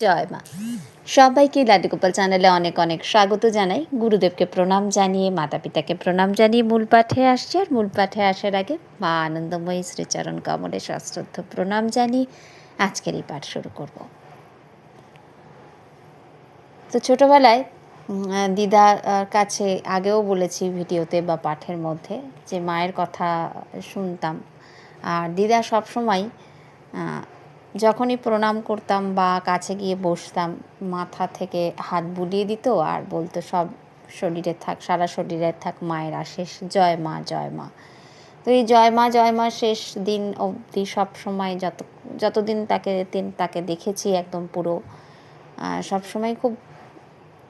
জয় মা সবাইকে লাড্ডুগোপাল চ্যানেলে অনেক অনেক স্বাগত জানাই। গুরুদেবকে প্রণাম জানিয়ে মাতা পিতাকে প্রণাম জানিয়ে মূল পাঠে আসছে। আর মূল পাঠে আসার আগে মা আনন্দময়ী শ্রীচরণ কমলে সশ্রদ্ধ প্রণাম জানিয়ে আজকের এই পাঠ শুরু করব। তো ছোটোবেলায় দিদার কাছে আগেও বলেছি ভিডিওতে বা পাঠের মধ্যে যে মায়ের কথা শুনতাম। আর দিদা সবসময় যখনই প্রণাম করতাম বা কাছে গিয়ে বসতাম, মাথা থেকে হাত বুলিয়ে দিত আর বলতো, সব শরীরে থাক, সারা শরীরে থাক মায়ের আশেষ জয় মা জয় মা। তো এই জয় মা জয় মা শেষ দিন অবধি সব সময় যত, যতদিন তাকে দিন তাকে দেখেছি একদম পুরো সব সময় খুব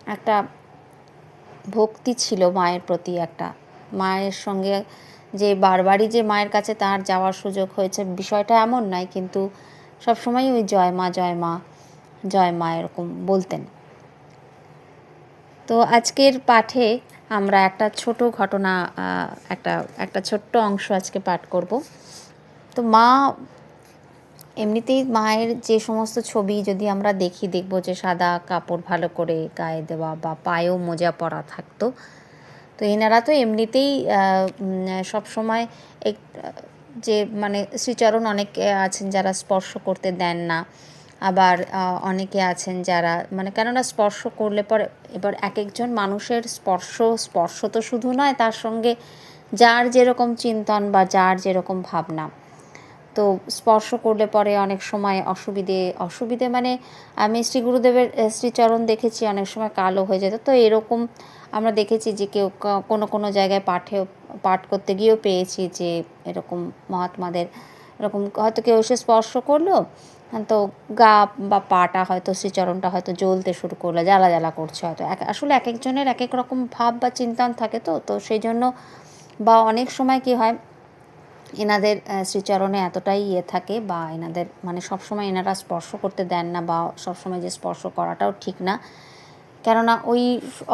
একটা ভক্তি ছিল মায়ের প্রতি একটা। মায়ের সঙ্গে যে বারবারই যে মায়ের কাছে তার যাওয়ার সুযোগ হয়েছে, বিষয়টা এমন নয়, কিন্তু সবসময় ওই জয় মা জয় মা জয় মা এরকম বলতেন। তো আজকের পাঠে আমরা একটা ছোট ঘটনা একটা একটা ছোট্ট অংশ আজকে পাঠ করব। তো মা এমনিতেই মায়ের যে সমস্ত ছবি যদি আমরা দেখি, দেখব যে সাদা কাপড় ভালো করে গায়ে দেওয়া বা পায়েও মোজা পরা থাকতো, তো এনারা তো এমনিতেই সব সময় এক যে মানে শ্রীচরণ অনেকে আছেন যারা স্পর্শ করতে দেন না। আবার অনেকে আছেন যারা মানে কেননা স্পর্শ করলে পরে এবার এক একজন মানুষের স্পর্শ স্পর্শ তো শুধু নয়, তার সঙ্গে যার যেরকম চিন্তন বা যার যেরকম ভাবনা। তো স্পর্শ করলে পরে অনেক সময় অসুবিধে অসুবিধে মানে আমি শ্রী গুরুদেবের, শ্রীচরণ দেখেছি, অনেক সময় কালো হয়ে যেত। তো এরকম আমরা দেখেছি যে কেউ কোনো কোনো জায়গায় পাঠেও, পাঠ করতে গিয়েও পেয়েছি যে এরকম মহাত্মাদের এরকম হয়তো কেউ এসে স্পর্শ করল, তো গা বা পাটা হয়তো শ্রীচরণটা হয়তো জ্বলতে শুরু করল জ্বালা জ্বালা করছে হয়তো। এক- আসলে এক একজনের এক এক রকম ভাব বা চিন্তন থাকে তো তো সেই জন্য বা অনেক সময় কি হয়, এনাদের শ্রীচরণে এতটাই ইয়ে থাকে বা এনাদের মানে সবসময় এনারা স্পর্শ করতে দেন না বা সবসময় যে স্পর্শ করাটাও ঠিক না কেননা ওই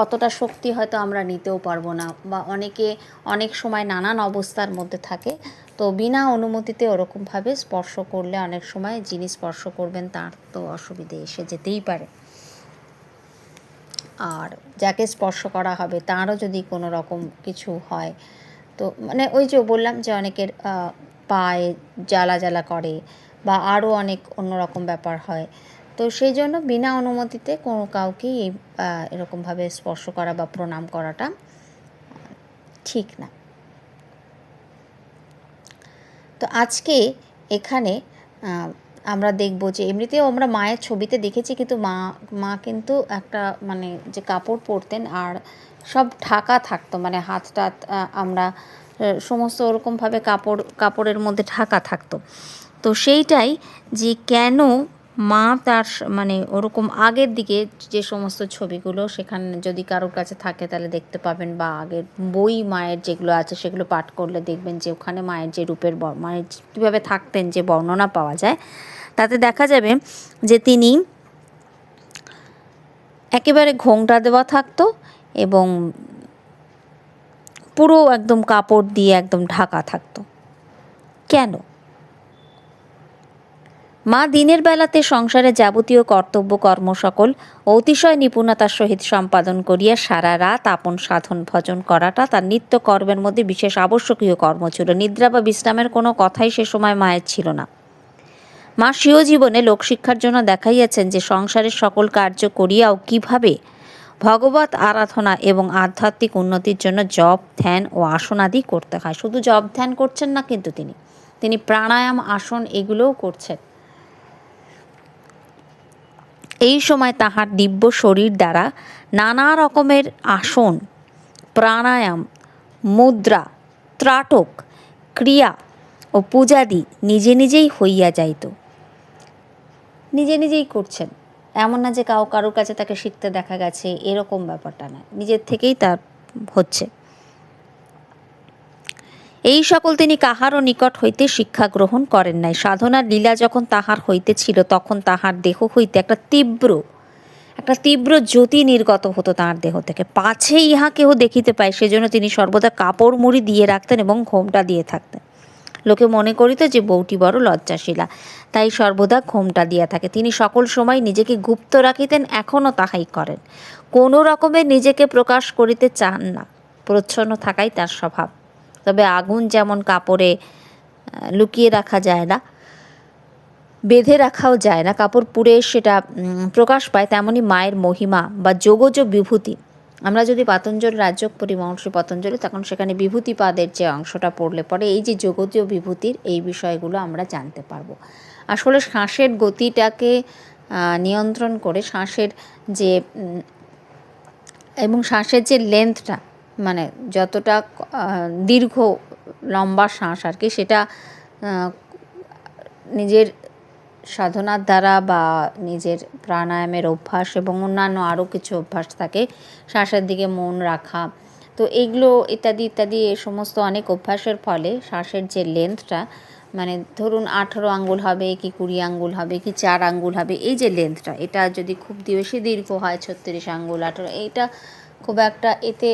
অতটা শক্তি হয়তো আমরা নিতেও পারব না বা অনেকে অনেক সময় নানান অবস্থার মধ্যে থাকে। তো বিনা অনুমতিতে ওরকমভাবে স্পর্শ করলে অনেক সময় যিনি স্পর্শ করবেন তার তো অসুবিধে এসে যেতেই পারে। আর যাকে স্পর্শ করা হবে তারও যদি কোনো রকম কিছু হয়, তো মানে ওই যে বললাম যে অনেকের পায়ে জ্বালা জ্বালা করে বা আরও অনেক অন্যরকম ব্যাপার হয় তো সেই জন্য বিনা অনুমতিতে কোনো কাউকেই এই এরকমভাবে স্পর্শ করা বা প্রণাম করাটা ঠিক না। তো আজকে এখানে আমরা দেখব যে এমনিতেও আমরা মায়ের ছবিতে দেখেছি কিন্তু মা মা কিন্তু একটা মানে যে কাপড় পরতেন আর সব ঢাকা থাকতো মানে হাত টাত আমরা সমস্ত ওরকমভাবে কাপড়, কাপড়ের মধ্যে ঢাকা থাকতো। তো সেইটাই যে কেন মা তার মানে ওরকম আগের দিকে যে সমস্ত ছবিগুলো সেখানে যদি কারোর কাছে থাকে তাহলে দেখতে পাবেন বা আগের বই মায়ের যেগুলো আছে সেগুলো পাঠ করলে দেখবেন যে ওখানে মায়ের যে রূপের মায়ের কীভাবে থাকতেন যে বর্ণনা পাওয়া যায়। তাতে দেখা যাবে যে তিনি একেবারে ঘোংটা দেওয়া থাকতো এবং পুরো একদম কাপড় দিয়ে একদম ঢাকা থাকতো। কেন? মা দিনের বেলাতে সংসারে যাবতীয় কর্তব্য, কর্ম সকল অতিশয় নিপুণতার সহিত সম্পাদন করিয়া সারা রাত আপন সাধন ভজন করাটা তার নিত্য কর্মের মধ্যে বিশেষ আবশ্যকীয় কর্ম ছিল। নিদ্রা বা বিশ্রামের কোনো কথাই সে সময় মায়ের ছিল না। মা স্বীয় জীবনে লোকশিক্ষার জন্য দেখাইয়াছেন যে সংসারের সকল কার্য করিয়াও কীভাবে ভগবত আরাধনা এবং আধ্যাত্মিক উন্নতির জন্য জপ, ধ্যান ও আসন আদি করতে হয়। শুধু জপ, ধ্যান করছেন না কিন্তু তিনি। তিনি প্রাণায়াম, আসন এগুলোও করছেন। এই সময় তাহার দিব্য শরীর দ্বারা নানা রকমের আসন, প্রাণায়াম, মুদ্রা, ত্রাটক, ক্রিয়া ও পূজাদি নিজে নিজেই হইয়া যাইত। নিজে নিজেই করছেন। এমন না যে কাউ কারোর কাছে তাকে শিখতে দেখা গেছে, এরকম ব্যাপারটা না নিজের থেকেই তার হচ্ছে। এই সকল তিনি কাহারও নিকট হইতে শিক্ষা গ্রহণ করেন নাই। সাধনার লীলা যখন তাহার হইতেছিল, তখন তাহার দেহ হইতে একটা তীব্র একটা তীব্র জ্যোতি নির্গত হতো তাঁর দেহ থেকে। পাছে ইহা কেহ দেখিতে পায়, সেজন্য তিনি সর্বদা কাপড় মুড়ি দিয়ে রাখতেন এবং ঘোমটা দিয়ে থাকতেন। লোকে মনে করিত যে, বউটি বড় লজ্জাশীলা, তাই সর্বদা ঘোমটা দিয়া থাকে। তিনি সকল সময় নিজেকে গুপ্ত রাখিতেন, এখনও তাহাই করেন। কোনো রকমে নিজেকে প্রকাশ করিতে চান না। প্রচ্ছন্ন থাকাই তার স্বভাব। তবে আগুন যেমন কাপড়ে লুকিয়ে রাখা যায় না, বেঁধে রাখাও যায় না। কাপড় পুড়ে সেটা প্রকাশ পায় তেমনই মায়ের মহিমা বা যোগজ বিভূতি। আমরা যদি পাতঞ্জল রাজ্যক পড়ি, মহর্ষি পতঞ্জলি, তখন সেখানে বিভূতিপাদের যে অংশটা পড়লে পরে এই যে যোগজীয় বিভূতির এই বিষয়গুলো আমরা জানতে পারব। আসলে শ্বাসের গতিটাকে নিয়ন্ত্রণ করে শ্বাসের যে এবং শ্বাসের যে লেন্থটা মানে যতটা দীর্ঘ, লম্বা শ্বাস আর কি, সেটা নিজের সাধনার দ্বারা বা নিজের প্রাণায়ামের অভ্যাস এবং অন্যান্য আরও কিছু অভ্যাস থাকে, শ্বাসের দিকে মন রাখা। তো এইগুলো ইত্যাদি ইত্যাদি, এ সমস্ত অনেক অভ্যাসের ফলে শ্বাসের যে লেন্থটা মানে ধরুন আঠেরো আঙ্গুল হবে কি কুড়ি আঙ্গুল হবে কি চার আঙ্গুল হবে, এই যে লেন্থটা, এটা যদি খুব বেশি দীর্ঘ হয় ছত্রিশ আঙ্গুল, আঠেরো, এইটা খুব একটা এতে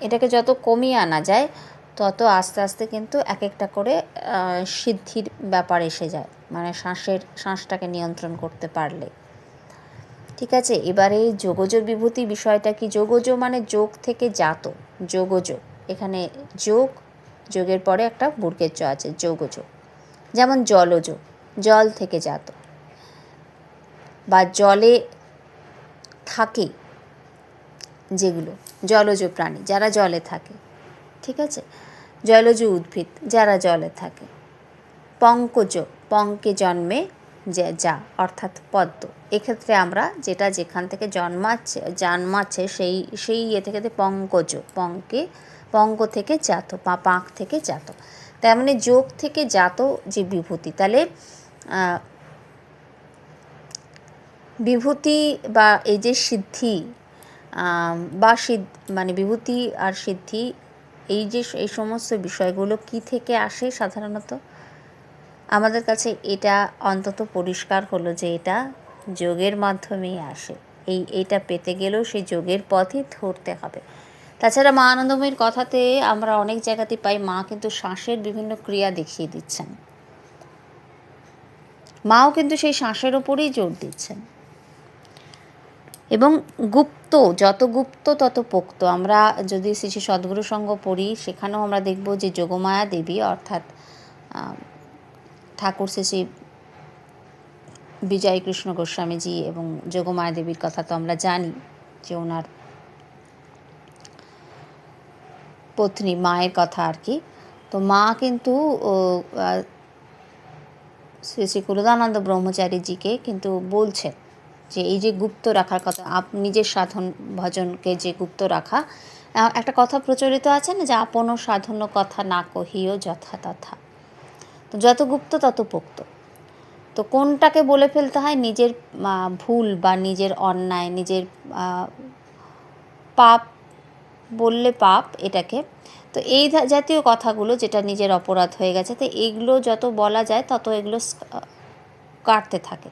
এটাকে যত কমিয়ে আনা যায়, তত আস্তে আস্তে কিন্তু এক একটা করে সিদ্ধির ব্যাপার এসে যায়। মানে শ্বাসের, শ্বাসটাকে নিয়ন্ত্রণ করতে পারলে। ঠিক আছে? এবারে যোগজ বিভূতি বিষয়টা কি? যোগজ মানে যোগ থেকে জাত। যোগজ। এখানে যোগ, যোগের পরে একটা বুর্গের চ আছে, যোগজ। যেমন জলজ, জল থেকে জাত। বা জলে থাকে যেগুলো, জলজ প্রাণী যারা জলে থাকে, ঠিক আছে? জলজ উদ্ভিদ যারা জলে থাকে। পঙ্কজ, পঙ্কে জন্মে যে যা, অর্থাৎ পদ্ম। এক্ষেত্রে আমরা যেটা যেখান থেকে জন্মাচ্ছে জন্মাচ্ছে সেই সেই ইয়ে থেকে পঙ্কজ, পঙ্কে, পঙ্ক থেকে জাত বা পাঁক থেকে জাত। তার মানে যোগ থেকে জাত যে বিভূতি, তাহলে বিভূতি বা এই যে সিদ্ধি বা সিদ্ধ মানে বিভূতি আর সিদ্ধি, এই যে এই সমস্ত বিষয়গুলো কি থেকে আসে সাধারণত? আমাদের কাছে এটা অন্তত পরিষ্কার হলো যে এটা যোগের মাধ্যমেই আসে। এই, এটা পেতে গেলেও সেই যোগের পথই ধরতে হবে। তাছাড়া মা আনন্দময়ীর কথাতে আমরা অনেক জায়গাতে পাই, মা কিন্তু শ্বাসের বিভিন্ন ক্রিয়া দেখিয়ে দিচ্ছেন। মাও কিন্তু সেই শ্বাসের ওপরেই জোর দিচ্ছেন। এবং গুপ্ত, যত গুপ্ত তত পোক্ত। আমরা যদি শ্রী শ্রী সদ্গুরু সঙ্গ পড়ি, সেখানেও আমরা দেখব যে যোগমায়া দেবী, অর্থাৎ ঠাকুর শ্রী শ্রী বিজয় কৃষ্ণ গোস্বামীজি এবং যোগমায়া দেবীর কথা তো আমরা জানি যে ওনার পত্নী মায়ের কথা আর কি। তো মা কিন্তু শ্রী শ্রী কুরুদানন্দ ব্রহ্মচারীজিকে কিন্তু বলছেন। যে এই যে গুপ্ত রাখার কথা, আপ নিজের সাধন ভজনকে যে গুপ্ত রাখা একটা কথা প্রচলিত আছে না যে আপন সাধন কথা না কহিও যথা তথা। তো যত গুপ্ত তত পোক্ত। তো কোনটাকে বলে ফেলতে হয়? নিজের ভুল বা নিজের অন্যায়, নিজের পাপ বললে পাপ এটাকে। তো এই জাতীয় কথাগুলো যেটা নিজের অপরাধ হয়ে গেছে, তো এইগুলো যত বলা যায় তত এগুলো কাটতে থাকে।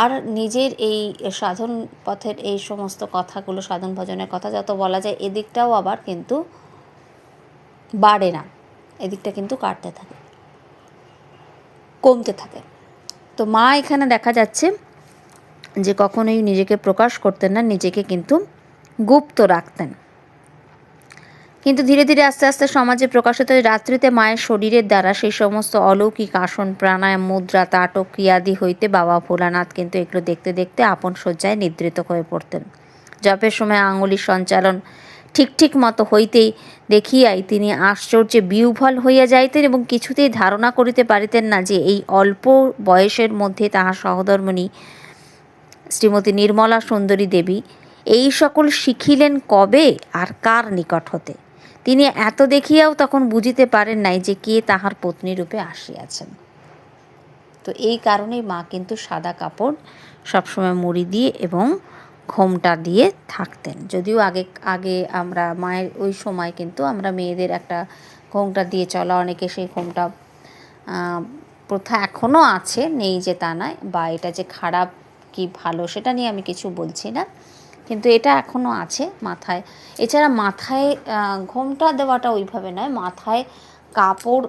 আর নিজের এই সাধন পথের এই সমস্ত কথাগুলো, সাধন ভজনের কথা যত বলা যায়, এদিকটাও আবার কিন্তু বাড়ে না। এদিকটা কিন্তু কাটতে থাকে, কমতে থাকে। তো মা এখানে দেখা যাচ্ছে যে কখনোই নিজেকে প্রকাশ করতেন না, নিজেকে কিন্তু গুপ্ত রাখতেন। কিন্তু ধীরে ধীরে আস্তে আস্তে সমাজে প্রকাশিত রাত্রিতে মায়ের শরীরের দ্বারা সেই সমস্ত অলৌকিক আসন, প্রাণায়াম, মুদ্রা, তাটক, ক্রিয়াদি হইতে বাবা ভোলানাথ কিন্তু এগুলো দেখতে দেখতে আপন শয্যায় নিদ্রিত হয়ে পড়তেন। জপের সময় আঙুলির সঞ্চালন ঠিক ঠিক মতো হইতেই দেখিয়াই তিনি আশ্চর্যে বিহ্বল হইয়া যাইতেন এবং কিছুতেই ধারণা করিতে পারিতেন না যে এই অল্প বয়সের মধ্যে তাহার সহধর্মণী শ্রীমতী নির্মলা সুন্দরী দেবী এই সকল শিখিলেন কবে আর কার নিকট হতে। তিনি এত দেখিয়াও তখন বুঝিতে পারেন নাই যে কে তাহার পত্নী রূপে আসিয়াছেন। তো এই কারণেই মা কিন্তু সাদা কাপড় সবসময় মুড়ি দিয়ে এবং ঘোমটা দিয়ে থাকতেন। যদিও আগে আগে আমরা মায়ের, ওই সময় কিন্তু আমরা মেয়েদের একটা ঘোমটা দিয়ে চলা, অনেকে সেই ঘোমটা প্রথা এখনও আছে, নেই যে তা নয়, বা এটা যে খারাপ কি ভালো সেটা নিয়ে আমি কিছু বলছি না। কিন্তু এটা এখনও আছে মাথায়। এছাড়া মাথায় ঘোমটা দেওয়াটা ওইভাবে নয়, মাথায় কাপড়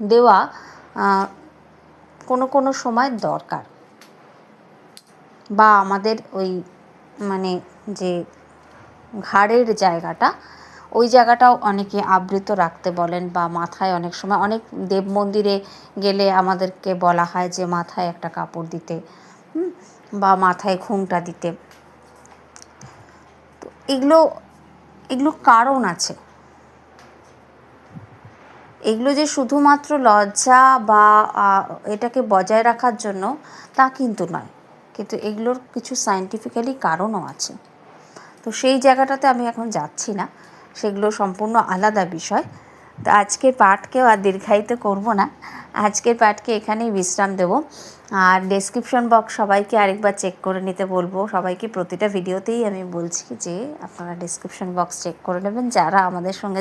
দেওয়া কোনো কোনো সময় দরকার। বা আমাদের ওই মানে যে ঘাড়ের জায়গাটা, ওই জায়গাটাও অনেকে আবৃত রাখতে বলেন বা মাথায় অনেক সময়, অনেক দেব মন্দিরে গেলে আমাদেরকে বলা হয় যে মাথায় একটা কাপড় দিতে বা মাথায় ঘুমটা দিতে। এগুলো এগুলো কারণ আছে। এগুলো যে শুধুমাত্র লজ্জা বা এটাকে বজায় রাখার জন্য তা কিন্তু নয়। কিন্তু এগুলোর কিছু সায়েন্টিফিক্যালি কারণও আছে। তো সেই জায়গাটাতে আমি এখন যাচ্ছি না। সেগুলো সম্পূর্ণ আলাদা বিষয়। তো আজকের পাঠকেও আর দীর্ঘায়িত করব না। আজকের পাঠকে এখানেই বিশ্রাম দেব। আর ডেসক্রিপশন বক্স সবাইকে আরেকবার চেক করে নিতে বলব। সবাইকে প্রতিটা ভিডিওতেই আমি বলছি যে, আপনারা ডেসক্রিপশন বক্স চেক করে নেবেন। যারা আমাদের সঙ্গে